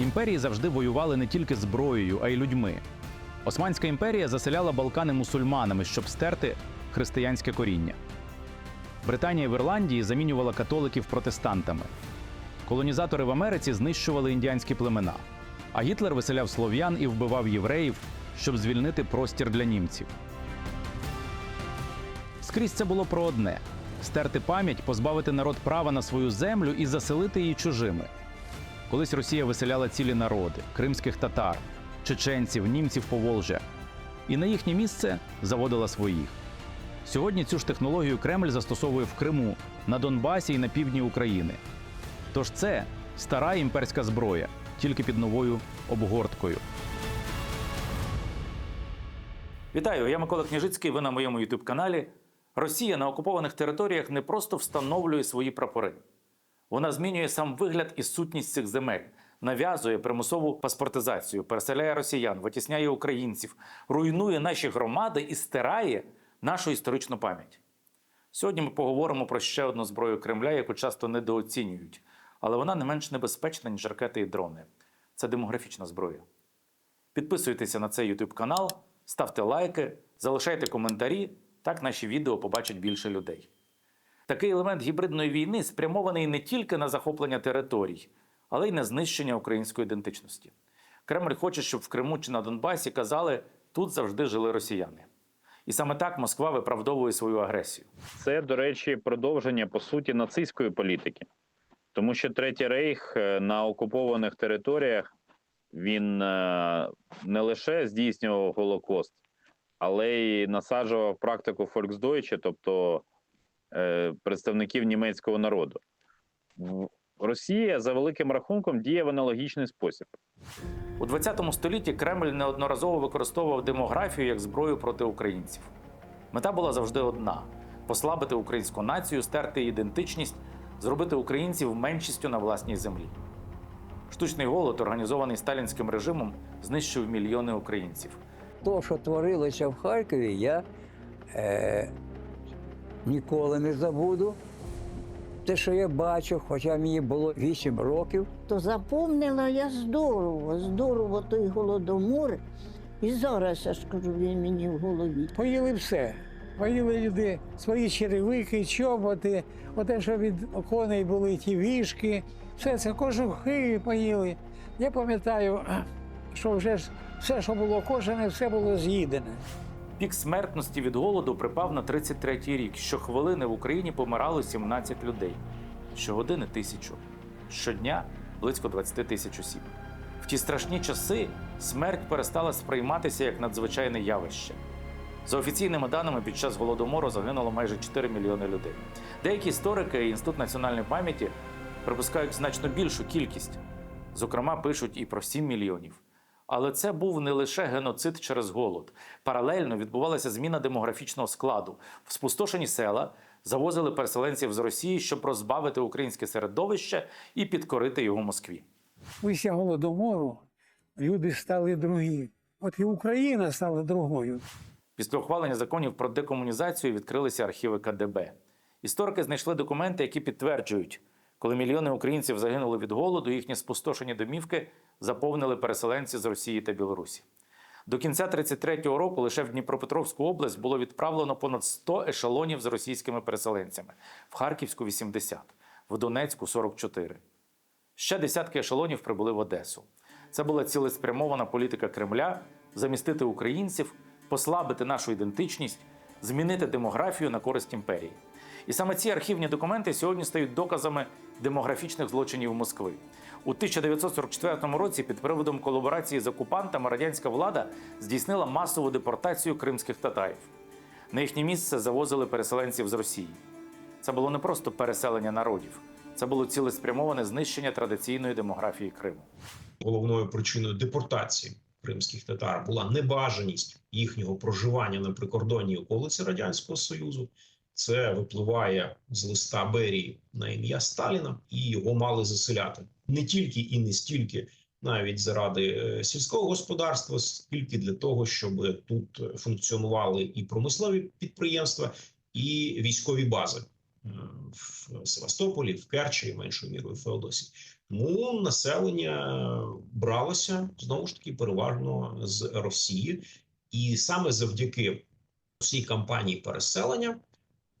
Імперії завжди воювали не тільки зброєю, а й людьми. Османська імперія заселяла Балкани мусульманами, щоб стерти християнське коріння. Британія в Ірландії замінювала католиків протестантами. Колонізатори в Америці знищували індіанські племена. А Гітлер виселяв слов'ян і вбивав євреїв, щоб звільнити простір для німців. Скрізь це було про одне: стерти пам'ять, позбавити народ права на свою землю і заселити її чужими. Колись Росія виселяла цілі народи кримських татар, чеченців, німців Поволжя. І на їхнє місце заводила своїх. Сьогодні цю ж технологію Кремль застосовує в Криму, на Донбасі і на півдні України. Тож це стара імперська зброя, тільки під новою обгорткою. Вітаю, я Микола Княжицький. Ви на моєму youtube каналі. Росія на окупованих територіях не просто встановлює свої прапори. Вона змінює сам вигляд і сутність цих земель, нав'язує примусову паспортизацію, переселяє росіян, витісняє українців, руйнує наші громади і стирає нашу історичну пам'ять. Сьогодні ми поговоримо про ще одну зброю Кремля, яку часто недооцінюють, але вона не менш небезпечна, ніж ракети і дрони. Це демографічна зброя. Підписуйтеся на цей YouTube канал, ставте лайки, залишайте коментарі, так наші відео побачать більше людей. Такий елемент гібридної війни спрямований не тільки на захоплення територій, але й на знищення української ідентичності. Кремль хоче, щоб в Криму чи на Донбасі казали, тут завжди жили росіяни. І саме так Москва виправдовує свою агресію. Це, до речі, продовження по суті нацистської політики, тому що Третій Рейх е, на окупованих територіях він е, не лише здійснював Голокост, але й насаджував практику Volksdeutsche, тобто представників німецького народу. Росія за великим рахунком діє в аналогічний спосіб. У 20 столітті Кремль неодноразово використовував демографію як зброю проти українців. Мета була завжди одна: послабити українську націю, стерти ідентичність, зробити українців меншістю на власній землі. Штучний голод, організований сталінським режимом, знищив мільйони українців. То, що творилося в Харкові, я е, ніколи не забуду. Те, що я бачу, хоча мені було 8 років, то запомнила я здорово, здорово той голодомор. І зараз я скажу, він мені в голові. Поїли все. Поїли люди свої черевики, чоботи, оте, що від коней були ті вішки, все це кожухи поїли. Я пам'ятаю, що вже ж все, що було кожане, все було з'їдене. Пік смертності від голоду припав на 33-й рік. Щохвилини в Україні помирало 17 людей, щогодини тисячу, щодня близько 20 тисяч осіб. В ті страшні часи смерть перестала сприйматися як надзвичайне явище. За офіційними даними, під час голодомору загинуло майже 4 мільйони людей. Деякі історики і інститут національної пам'яті припускають значно більшу кількість. Зокрема, пишуть і про 7 мільйонів. Але це був не лише геноцид через голод. Паралельно відбувалася зміна демографічного складу. В спустошені села завозили переселенців з Росії, щоб розбавити українське середовище і підкорити його Москві. Після голодомору люди стали другі. От і Україна стала другою. Після ухвалення законів про декомунізацію відкрилися архіви КДБ. Історики знайшли документи, які підтверджують, коли мільйони українців загинули від голоду, їхні спустошені домівки заповнили переселенці з Росії та Білорусі. До кінця 33-го року лише в Дніпропетровську область було відправлено понад 100 ешелонів з російськими переселенцями, в Харківську 80, в Донецьку 44. Ще десятки ешелонів прибули в Одесу. Це була цілеспрямована політика Кремля замістити українців, послабити нашу ідентичність, змінити демографію на користь імперії. І саме ці архівні документи сьогодні стають доказами демографічних злочинів Москви. У 1944 році під приводом колаборації з окупантами радянська влада здійснила масову депортацію кримських татарів. На їхнє місце завозили переселенців з Росії. Це було не просто переселення народів, це було цілеспрямоване знищення традиційної демографії Криму. головною причиною депортації кримських татар була небажаність їхнього проживання на прикордонній околиці радянського союзу. Це випливає з листа Берії на ім'я Сталіна, і його мали заселяти не тільки і не стільки, навіть заради е, сільського господарства, скільки для того, щоб тут функціонували і промислові підприємства, і військові бази е, в Севастополі, в Керчі, меншою мірою в Феодосії. Тому населення бралося знову ж таки переважно з Росії, і саме завдяки цій кампанії переселення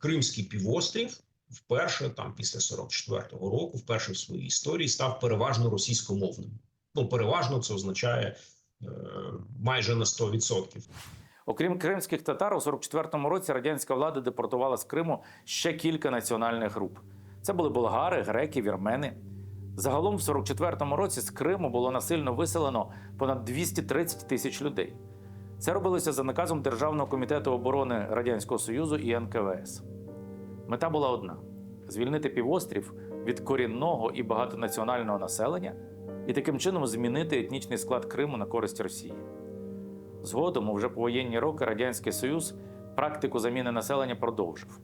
Кримський півострів вперше там після 44-го року, вперше в своїй історії став переважно російськомовним. Ну переважно це означає е, майже на 100%. Окрім кримських татар, у 44-му році радянська влада депортувала з Криму ще кілька національних груп. Це були болгари, греки, вірмени. Загалом в 44-му році з Криму було насильно виселено понад 230 тисяч людей. Це робилося за наказом Державного комітету оборони Радянського Союзу і НКВС. Мета була одна: звільнити півострів від корінного і багатонаціонального населення і таким чином змінити етнічний склад Криму на користь Росії. Згодом, у вже повоєнні роки, Радянський Союз практику заміни населення продовжив.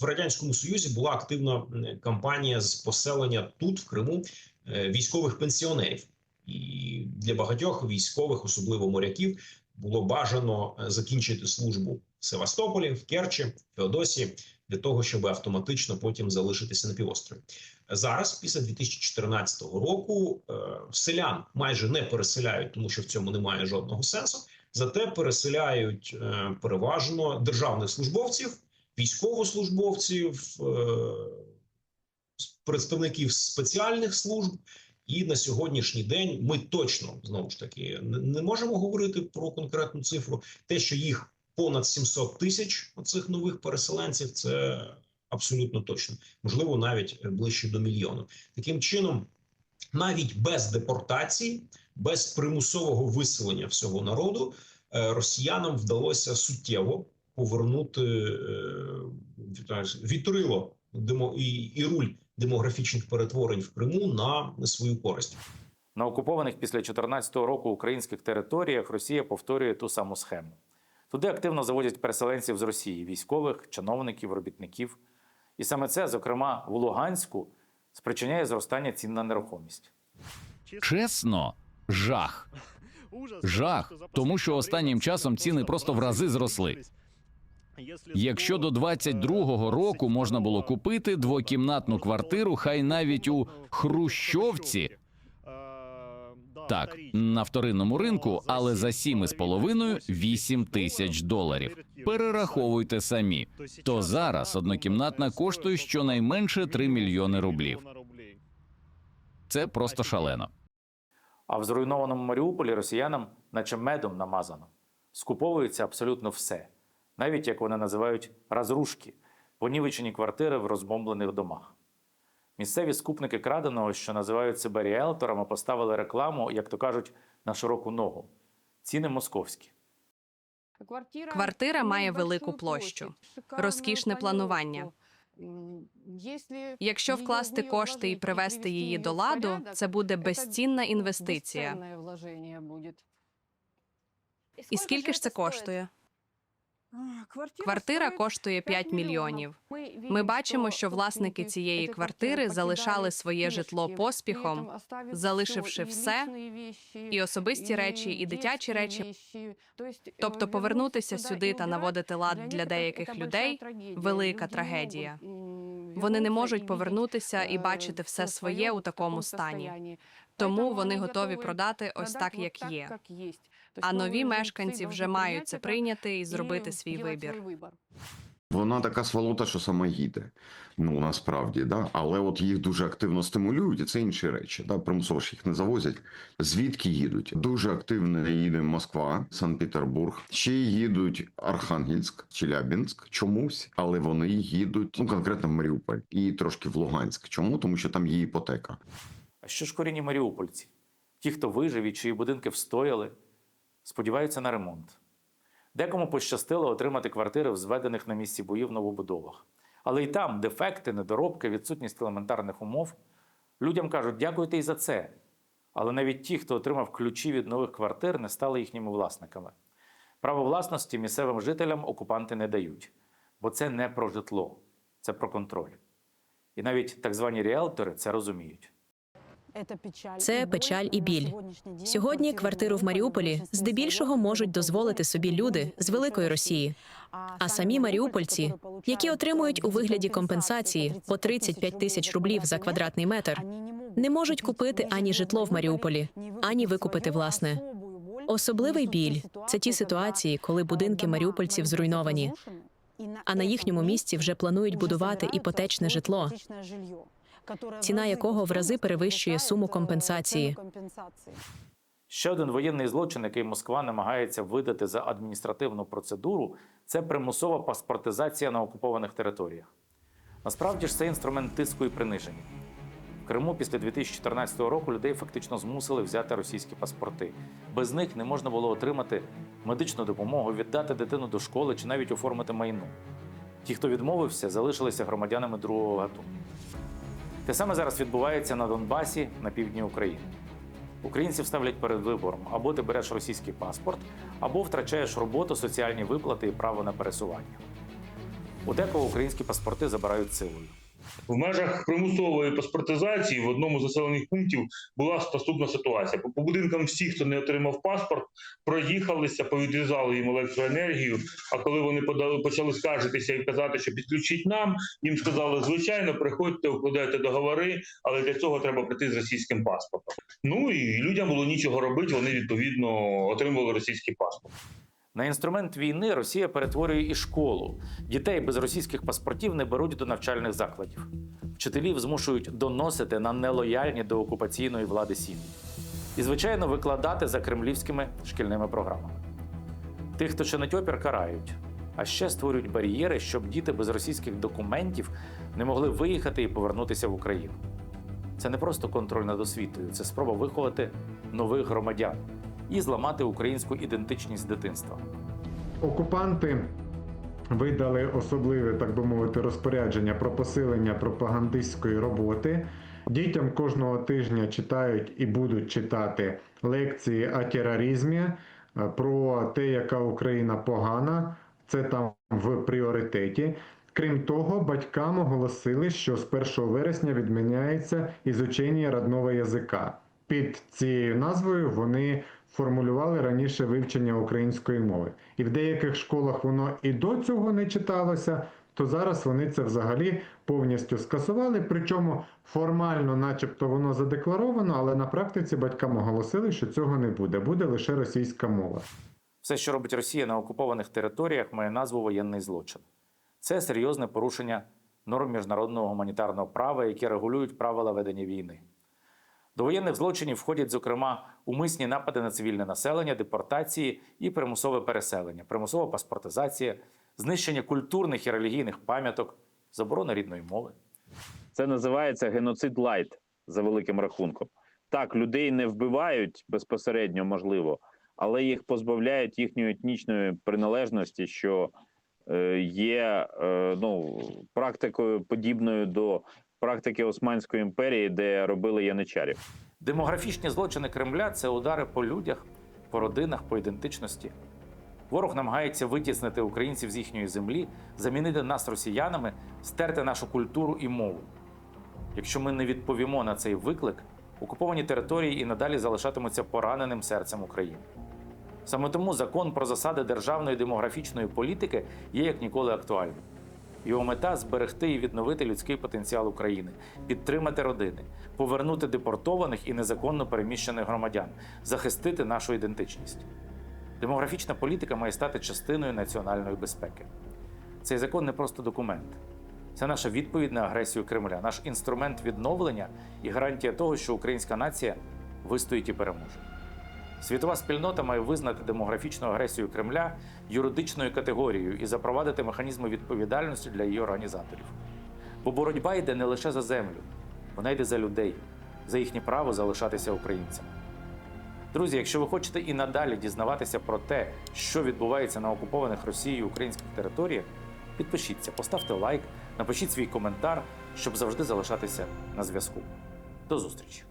в радянському союзі була активна кампанія з поселення тут, в Криму, е, військових пенсіонерів. І для багатьох військових, особливо моряків, було бажано е, закінчити службу в Севастополі, в Керчі, в Феодосії для того, щоб автоматично потім залишитися на півострові. Зараз, після 2014 року, е, селян майже не переселяють, тому що в цьому немає жодного сенсу. Зате переселяють е, переважно державних службовців військовослужбовців, представників спеціальних служб. І на сьогоднішній день ми точно знову ж таки не- можемо говорити про конкретну цифру. Те, що їх понад 700 тисяч оцих нових переселенців, це абсолютно точно. Можливо, навіть ближче до мільйону. Таким чином, навіть без депортації, без примусового виселення всього народу, е, росіянам вдалося суттєво повернути е, вітрило і, і руль демографічних перетворень в Криму на свою користь. На окупованих після 2014 року українських територіях Росія повторює ту саму схему. Туди активно заводять переселенців з Росії військових, чиновників, робітників. І саме це, зокрема, в Луганську, спричиняє зростання цін на нерухомість. Чесно, жах. Жах, тому що останнім часом ціни просто в рази зросли. Якщо до 22-го року можна було купити двокімнатну квартиру, хай навіть у Хрущовці, так, на вторинному ринку, але за 7,5-8 тисяч доларів. Перераховуйте самі. То зараз однокімнатна коштує щонайменше 3 мільйони рублів. Це просто шалено. А в зруйнованому Маріуполі росіянам, наче медом намазано, скуповується абсолютно все, навіть як вони називають розрушки, понівечені квартири в розбомблених домах. Місцеві скупники краденого, що називають себе ріелторами, поставили рекламу, як то кажуть, на широку ногу. Ціни московські. Квартира має велику площу, розкішне планування. Якщо вкласти кошти і привести її до ладу, це буде безцінна інвестиція. І скільки ж це коштує? Квартира коштує 5 мільйонів. Ми бачимо, що власники цієї квартири залишали своє житло поспіхом, залишивши все і особисті речі, і дитячі речі. Тобто повернутися сюди та наводити лад для деяких людей велика трагедія. Вони не можуть повернутися і бачити все своє у такому стані. Тому вони готові продати ось так, як є. А нові мешканці вже мають це прийняти і зробити свій вибір. Вона така сволота, що сама їде. Ну насправді, да. Але от їх дуже активно стимулюють, і це інші речі. Да? Примусово ж їх не завозять. Звідки їдуть? Дуже активно їде Москва, Санкт-Петербург. Ще їдуть Архангельськ, Челябінськ чомусь, але вони їдуть ну конкретно в Маріуполь і трошки в Луганськ. Чому? Тому що там є іпотека. А що ж корінні маріупольці? Ті, хто вижив і чиї будинки встояли, сподіваються на ремонт. Декому пощастило отримати квартири в зведених на місці боїв новобудовах. Але і там дефекти, недоробки, відсутність елементарних умов. Людям кажуть, дякуйте і за це. Але навіть ті, хто отримав ключі від нових квартир, не стали їхніми власниками. Право власності місцевим жителям окупанти не дають, бо це не про житло, це про контроль. І навіть так звані ріелтори це розуміють. Це печаль і біль. Сьогодні квартиру в Маріуполі здебільшого можуть дозволити собі люди з великої Росії. А самі маріупольці, які отримують у вигляді компенсації по 35 тисяч рублів за квадратний метр, не можуть купити ані житло в Маріуполі, ані викупити власне. Особливий біль це ті ситуації, коли будинки маріупольців зруйновані, а на їхньому місці вже планують будувати іпотечне житло, ціна якого в рази перевищує суму компенсації. Ще один воєнний злочин, який Москва намагається видати за адміністративну процедуру, це примусова паспортизація на окупованих територіях. Насправді ж це інструмент тиску і приниження. В Криму після 2014 року людей фактично змусили взяти російські паспорти. Без них не можна було отримати медичну допомогу, віддати дитину до школи чи навіть оформити майно. Ті, хто відмовився, залишилися громадянами другого гатунку. Те саме зараз відбувається на Донбасі на півдні України. Українців ставлять перед вибором: або ти береш російський паспорт, або втрачаєш роботу, соціальні виплати і право на пересування. У декого українські паспорти забирають силою. В межах примусової паспортизації в одному з населених пунктів була наступна ситуація. По, будинкам всі, хто не отримав паспорт, проїхалися, повідрізали їм електроенергію. А коли вони подали, почали скаржитися і казати, що підключіть нам, їм сказали, звичайно, приходьте, укладайте договори, але для цього треба прийти з російським паспортом. Ну і людям було нічого робити. Вони відповідно отримували російський паспорт. На інструмент війни Росія перетворює і школу. Дітей без російських паспортів не беруть до навчальних закладів. Вчителів змушують доносити на нелояльні до окупаційної влади сім'ї. І, звичайно, викладати за кремлівськими шкільними програмами. Тих, хто чинить опір, карають, а ще створюють бар'єри, щоб діти без російських документів не могли виїхати і повернутися в Україну. Це не просто контроль над освітою, це спроба виховати нових громадян і зламати українську ідентичність дитинства. Окупанти видали особливе, так би мовити, розпорядження про посилення пропагандистської роботи. Дітям кожного тижня читають і будуть читати лекції о тероризмі, е, про те, яка Україна погана. Це там в пріоритеті. Крім того, батькам оголосили, що з 1 вересня відміняється ізучення родного язика. Під цією назвою вони формулювали раніше вивчення української мови. І в деяких школах воно і до цього не читалося, то зараз вони це взагалі повністю скасували. Причому формально, начебто, воно задекларовано, але на практиці батькам оголосили, що цього не буде, буде лише російська мова. Все, що робить Росія на окупованих територіях, має назву воєнний злочин. Це серйозне порушення норм міжнародного гуманітарного права, які регулюють правила ведення війни. До воєнних злочинів входять, зокрема, умисні напади на цивільне населення, депортації і примусове переселення, примусова паспортизація, знищення культурних і релігійних пам'яток, заборона рідної мови. Це називається геноцид лайт за великим рахунком. Так, людей не вбивають безпосередньо, можливо, але їх позбавляють їхньої етнічної приналежності, що е, є е, ну, практикою подібною до практики Османської імперії, де робили яничарів. Демографічні злочини Кремля це удари по людях, по родинах, по ідентичності. Ворог намагається витіснити українців з їхньої землі, замінити нас росіянами, стерти нашу культуру і мову. Якщо ми не відповімо на цей виклик, окуповані території і надалі залишатимуться пораненим серцем України. Саме тому закон про засади державної демографічної політики є як ніколи актуальним. Його мета зберегти і відновити людський потенціал України, підтримати родини, повернути депортованих і незаконно переміщених громадян, захистити нашу ідентичність. Демографічна політика має стати частиною національної безпеки. Цей закон не просто документ, це наша відповідь на агресію Кремля, наш інструмент відновлення і гарантія того, що українська нація вистоїть і переможе. Світова спільнота має визнати демографічну агресію Кремля юридичною категорією і запровадити механізми відповідальності для її організаторів. Бо боротьба йде не лише за землю, вона йде за людей, за їхнє право залишатися українцями. Друзі, якщо ви хочете і надалі дізнаватися про те, що відбувається на окупованих Росією українських територіях, підпишіться, поставте лайк, напишіть свій коментар, щоб завжди залишатися на зв'язку. До зустрічі!